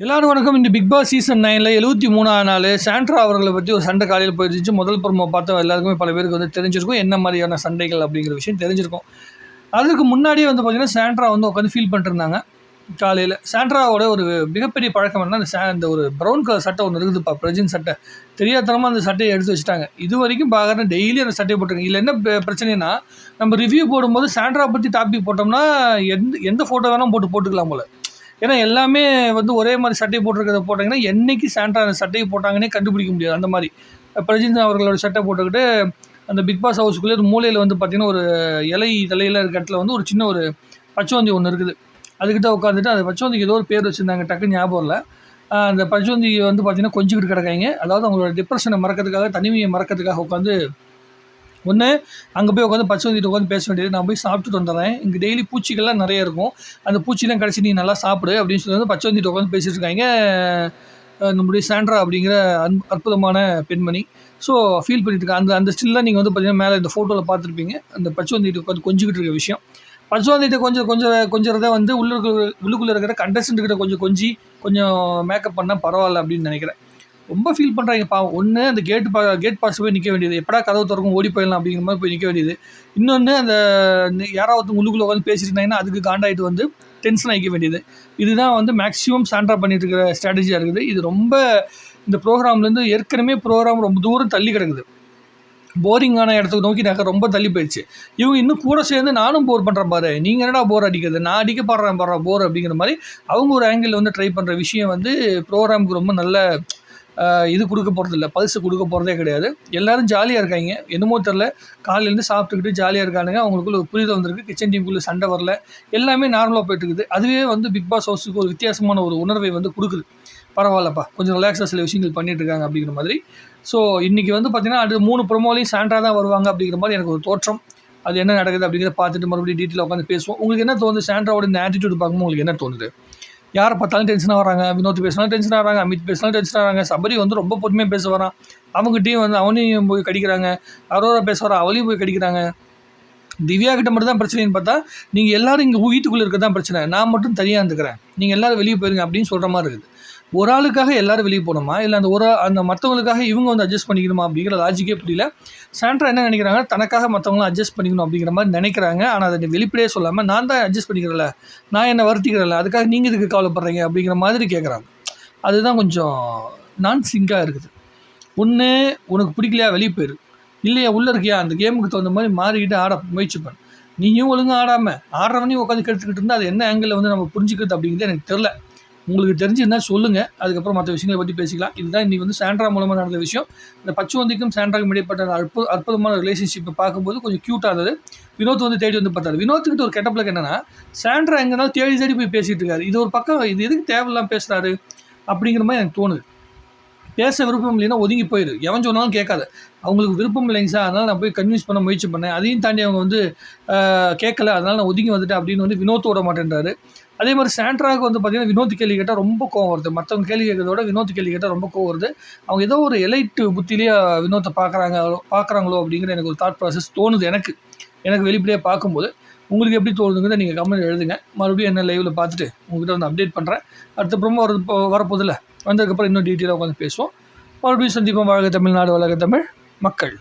எல்லாரும் வணக்கம். இந்த பிக் பாஸ் சீசன் நைனில் எழுபத்தி மூணாவது நாள் சாண்ட்ரா அவர்களை பற்றி ஒரு சண்டை காலையில் போயிருந்துச்சு. முதல் ப்ரோமோ பார்த்தா எல்லாருக்குமே பல பேருக்கு வந்து தெரிஞ்சிருக்கும். என்ன மாதிரியான சண்டைகள் அப்படிங்கிற விஷயம் தெரிஞ்சிருக்கும். அதுக்கு முன்னாடியே வந்து பார்த்திங்கன்னா சாண்ட்ரா வந்து உட்காந்து ஃபீல் பண்ணிட்டுருந்தாங்க. காலையில் சாண்ட்ராவோட ஒரு மிகப்பெரிய பழக்கம் என்ன அந்த சா இந்த ஒரு ப்ரௌன் கலர் சட்டை ஒன்று இருக்குதுப்பா பிரஜின் சட்டை. தெரியாதனமாக அந்த சட்டையை எடுத்து வச்சுட்டாங்க. இது வரைக்கும் பார்க்குறேன் டெய்லி அந்த சட்டையை போட்டிருக்கேன் இதில் என்ன பிரச்சனைனா நம்ம ரிவ்யூ போடும்போது சாண்ட்ரா பற்றி டாபிக் போட்டோம்னா எந்த எந்த ஃபோட்டோ வேணால் போட்டு போட்டுக்கலாம் போல. ஏன்னா எல்லாமே வந்து ஒரே மாதிரி சட்டை போட்டிருக்கிறத போட்டாங்கன்னா என்னைக்கு சாண்ட்ரா அந்த சட்டையை போட்டாங்கன்னே கண்டுபிடிக்க முடியாது. அந்த மாதிரி. பிரஜின் அவர்களோட சட்டை போட்டுக்கிட்டு அந்த பிக் பாஸ் ஹவுஸ்க்குள்ளே ஒரு மூலையில் வந்து பார்த்திங்கன்னா ஒரு இலை தலையில் இருக்க இடத்துல வந்து ஒரு சின்ன ஒரு பச்சவந்தி ஒன்று இருக்குது. அதுக்கிட்ட உட்காந்துட்டு அந்த பச்சவந்திக்கு ஏதோ ஒரு பேர் வச்சுருந்தாங்க டக்குன்னு ஞாபகம் இல்லை அந்த பச்சோந்தி வந்து பார்த்திங்கன்னா கொஞ்சிக்கிட்டு கிடக்காங்க. அதாவது அவங்களோட டிப்ரெஷனை மறக்கிறதுக்காக தனிமையை மறக்கிறதுக்காக உட்காந்து ஒன்று அங்கே போய் உட்காந்து பச்சோந்திட்டு உட்காந்து பேச வேண்டியது நான் போய் சாப்பிட்டுட்டு வந்துடுறேன். இங்கே டெய்லி பூச்சிகள்லாம் நிறைய இருக்கும். அந்த பூச்சிலாம் கடைசி நீ நல்லா சாப்பிடு அப்படின்னு சொல்லி வந்து பச்சோந்திட்டு உட்காந்து பேசிட்டு இருக்காங்க நம்முடைய சாண்ட்ரா அப்படிங்கிற அன் அற்புதமான பெண்மணி. ஸோ ஃபீல் பண்ணிட்டு அந்த அந்த ஸ்டில்லாம் நீங்கள் வந்து பார்த்தீங்கன்னா மேலே இந்த ஃபோட்டோவில் பார்த்துருப்பீங்க. அந்த பச்சோந்திட்டு உட்காந்து கொஞ்சிக்கிட்டு இருக்க விஷயம். பச்சோந்திட்டு கொஞ்சம் கொஞ்சம் கொஞ்சம் வந்து உள்ளுக்குள்ள உள்ளுக்குள்ளே இருக்கிற contestant கிட்ட கொஞ்சம் கொஞ்சி கொஞ்சம் மேக்கப் பண்ணால் பரவாயில்ல அப்படின்னு நினைக்கிறேன். ரொம்ப ஃபீல் பண்ணுறாங்க பாவம் ஒன்று அந்த கேட் பா கேட் பாஸ் போய் நிற்க வேண்டியது. எப்படா கதவு திறக்கும் ஓடி போயிடலாம் அப்படிங்கிற மாதிரி போய் நிற்க வேண்டியது. இன்னொன்று அந்த யாராவது உள்ளுக்குள்ளே உட்காந்து பேசியிருந்தாங்கன்னா அதுக்கு காண்டாயிட்டு வந்து டென்ஷன் ஆகிக்க வேண்டியது. இதுதான் வந்து மேக்ஸிமம் சாண்ட்ரா பண்ணிட்டு இருக்கிற ஸ்ட்ராட்டஜியாக இருக்குது. இது ரொம்ப இந்த ப்ரோக்ராம்லேருந்து ஏற்கனவே ப்ரோக்ராம் ரொம்ப தூரம் தள்ளி கிடக்குது. போரிங்கான இடத்துக்கு நோக்கி நகர் ரொம்ப தள்ளி போயிடுச்சு. இவங்க இன்னும் கூட சேர்ந்து நானும் போர் பண்ணுறேன் பாரு. நீங்கள் என்னடா போர் அடிக்கிறது? நான் அடிக்க பாடுறேன் போர் அப்படிங்கிற மாதிரி அவங்க ஒரு ஆங்கிள் வந்து ட்ரை பண்ணுற விஷயம் வந்து ப்ரோக்ராமுக்கு ரொம்ப நல்ல இது கொடுக்க போகிறதில்ல இல்லை பல்ஸ் கொடுக்க போகிறதே கிடையாது. எல்லோரும் ஜாலியாக இருக்காங்க. என்னமோ தெரில காலையிலேருந்து சாப்பிட்டுக்கிட்டு ஜாலியாக இருக்கானுங்க. அவங்களுக்குள்ள ஒரு புரிதல் வந்திருக்கு. கிச்சன் டீமுக்குள்ளே சண்டை வரல. எல்லாமே நார்மலாக போயிட்டுருக்குது. அதுவே வந்து பிக் பாஸ் ஹவுஸுக்கு ஒரு வித்தியாசமான ஒரு உணர்வை வந்து கொடுக்குது. பரவாயில்லப்பா. கொஞ்சம் ரிலாக்ஸாக சில விஷயங்கள் பண்ணிட்டு இருக்காங்க அப்படிங்கிற மாதிரி. ஸோ இன்றைக்கி வந்து பார்த்திங்கன்னா அது மூணு ப்ரொமோலையும் சாண்ட்ரா தான் வருவாங்க அப்படிங்கிற மாதிரி எனக்கு ஒரு தோற்றம். அது என்ன நடக்குது அப்படிங்கிறத பார்த்துட்டு மறுபடியும் டீட்டெயில் உட்காந்து பேசுவோம். உங்களுக்கு என்ன தோணுது? சாண்ட்ராவோட இந்த ஆட்டிடியூட் பார்க்கும்போது உங்களுக்கு என்ன தோணுது? யாரை பார்த்தாலும் டென்ஷனாக வராங்க. வினோத் பேசினாலும் டென்ஷன் வராங்க. அமித் பேசினாலும் டென்ஷனாக ஆகிறாங்க சபரி வந்து ரொம்ப பொறுமையாக பேச வரான். அவங்ககிட்டயும் வந்து அவனையும் போய் கடிக்கிறாங்க. அரோரா பேச வர அவளையும் போய் கடிக்கிறாங்க. திவ்யா கிட்ட மட்டும் தான் பிரச்சனைன்னு பார்த்தா நீங்கள் எல்லாரும் இங்கே வீட்டுக்குள்ளே இருக்க தான் பிரச்சனை. நான் மட்டும் தனியாக இருந்துக்கிறேன். நீங்கள் எல்லோரும் வெளியே போயிருங்க அப்படின்னு சொல்கிற மாதிரி இருக்குது. ஒரு ஆளுக்காக எல்லாரும் வெளியே போகணுமா? இல்லை அந்த ஒரு அந்த மற்றவங்களுக்காக இவங்க வந்து அட்ஜஸ்ட் பண்ணிக்கணுமா அப்படிங்கிற லாஜிக்கே புரியல. சாண்ட்ரா என்ன நினைக்கிறாங்க? தனக்காக மற்றவங்களும் அட்ஜஸ்ட் பண்ணிக்கணும் அப்படிங்கிற மாதிரி நினைக்கிறாங்க. ஆனால் அதை வெளிப்படையே சொல்லாமல் நான் தான் அட்ஜஸ்ட் பண்ணிக்கிறல நான் என்ன வருத்திக்கிறல அதுக்காக நீங்கள் இதுக்கு கவலைப்படுறீங்க அப்படிங்கிற மாதிரி கேட்குறாங்க அதுதான் கொஞ்சம் நான் சிங்காக இருக்குது. ஒன்று உனக்கு பிடிக்கலையா? வெளியே போயிரு. இல்லையா? உள்ளே இருக்கியா? அந்த கேமுக்கு தகுந்த மாதிரி மாறிக்கிட்டு ஆட முயற்சி பண்ணு. நீயும் ஒழுங்காக ஆடாமல் ஆடுறவனையும் உட்காந்து கெடுத்துக்கிட்டு இருந்தால் அது என்ன ஆங்கிளில் வந்து நம்ம புரிஞ்சுக்கிறது அப்படிங்கிறது எனக்கு தெரில உங்களுக்கு தெரிஞ்சிருந்தா சொல்லுங்கள் அதுக்கப்புறம் மற்ற விஷயங்களை பற்றி பேசிக்கலாம். இதுதான் இன்றைக்கி வந்து சாண்ட்ரா மூலமாக நடந்த விஷயம். இந்த பச்சுவந்திக்கும் சாண்ட்ராக்கும் இடைப்பட்ட அற்பு அற்புதமான ரிலேஷன்ஷிப்பை பார்க்கும்போது கொஞ்சம் க்யூட்டாக இருந்தது. வினோத் வந்து தேடி வந்து பார்த்தாரு. வினோத்துக்கிட்ட ஒரு கெட்டப்பில் என்னென்னா சாண்ட்ரா எங்கேனாலும் தேடி தேடி போய் பேசிகிட்டு இருக்காரு. இது ஒரு பக்கம் இது எதுக்கு தேவையில்லாம பேசுகிறாரு அப்படிங்கிற மாதிரி எனக்கு தோணுது. பேச விருப்பம் இல்லைன்னா ஒதுங்கி போயிடு எவன் சொன்னாலும் கேட்காது. அவங்களுக்கு விருப்பம் இல்லைங்க சார். அதனால் நான் போய் கன்வின்ஸ் பண்ண முயற்சி பண்ணேன். அதையும் தாண்டி அவங்க வந்து கேட்கல. அதனால் நான் ஒதுங்கி வந்துட்டேன் அப்படின்னு வந்து வினோத் விட மாட்டேன்றாரு. அதே மாதிரி சாண்ட்ராவுக்கு வந்து பார்த்தீங்கன்னா வினோத் கேள்வி கேட்டால் ரொம்ப கோவம் வருது. மற்றவங்க கேள்வி கேட்கறதோட விட வினோத் கேள்வி கேட்டால் ரொம்ப கோவம் வருது. அவங்க ஏதோ ஒரு எலைட்டு புத்திலேயே வினோத்தை பார்க்குறாங்க பார்க்குறாங்களோ அப்படிங்கிற எனக்கு ஒரு தாட் ப்ராசஸ் தோணுது எனக்கு. எனக்கு வெளிப்படையாக பார்க்கும்போது. உங்களுக்கு எப்படி தோணுதுங்கிறத நீங்கள் கமெண்ட் எழுதுங்க. மறுபடியும் என்ன லைவில் பார்த்துட்டு உங்ககிட்ட வந்து அப்டேட் பண்ணுறேன் அடுத்த அப்புறமா வர வரப்போதில்ல வந்ததுக்கப்புறம் இன்னும் டீட்டெயிலாக உட்காந்து பேசுவோம். மறுபடியும் சந்திப்போம். வாழ்க தமிழ்நாடு வளர்க தமிழ் மக்கள்.